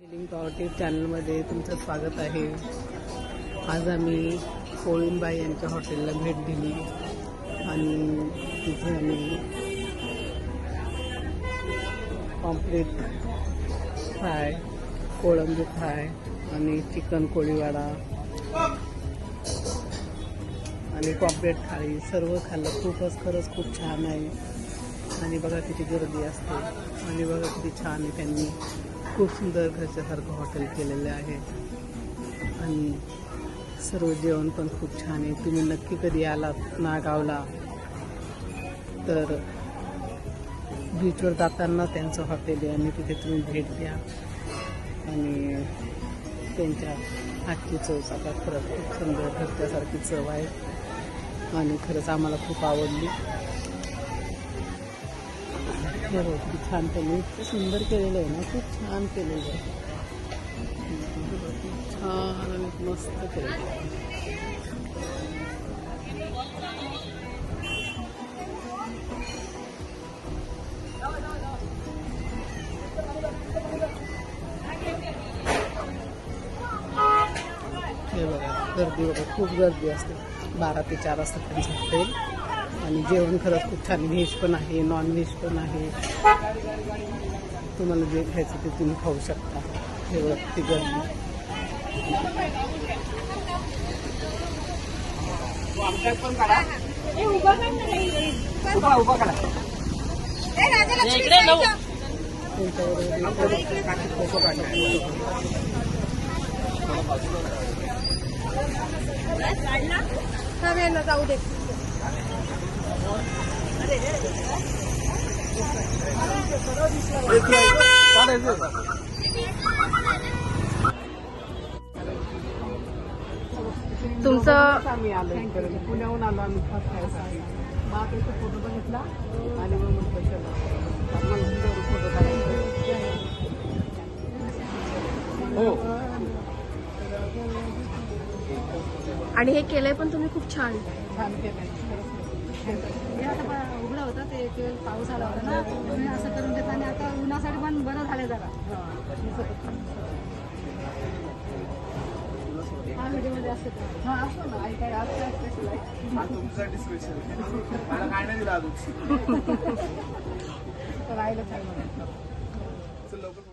Link पावटी चॅनलमध्ये तुमचं स्वागत आहे. आज आम्ही कोळींबाई यांच्या हॉटेलला भेट दिली. आणि तिथे आम्ही पॉम्प्लेट फ्राय कोळंबी फ्राय आणि चिकन कोळीवाडा आणि पॉम्प्लेट थाळी. सर्व खाल्लं. खूपच खरंच खूप छान आहे. आणि बघा किती गर्दी असते. आणि बघा किती छान आहे त्यांनी. खूप सुंदर घरच्यासारखं हॉटेल केलेलं आहे. आणि सर्व जेवण पण खूप छान आहे. तुम्ही नक्की कधी आलात नागावला तर बीचवर जाताना त्यांचं हॉटेल आहे. आणि तिथे तुम्ही भेट द्या. आणि त्यांच्या आजची चव आता खरंच खूप सुंदर घरच्यासारखी चव आहे. आणि खरंच आम्हाला खूप आवडली. हे बघ किती छान त्यांनी इतकं सुंदर केलेलं आहे ना खूप छान केलेलं आहे. छान आणि मस्त केलेलं हे बघा गर्दी बघा खूप गर्दी असते. बारा ते चार वाजता त्यांचं हॉटेल आणि जेवण खरंच खूप छान. व्हेज पण आहे नॉन व्हेज पण आहे. तुम्हाला जे खायचं ते तुम्ही खाऊ शकता. हे ती गर्दी. ना जाऊ दे. तुमचं आम्ही आलो पुण्याहून आलो आम्ही खायसाठी मग इथे फोटो बघितला आणि मग म्हटलं चला फोटो काढायचे हो आणि हे केलंय पण तुम्ही खूप छान. छान केलंय. ते ते पाऊस आला होता ना म्हणून असं करून देत आणि आता उन्हासाठी पण बरं झालं जरा. हा व्हिडिओमध्ये असतं हा असतो ना आई काय आज काय स्पेशल आहे? तुमच्यासाठी स्पेशल मला काय नाही दिलं तर राहिलं काय? लवकर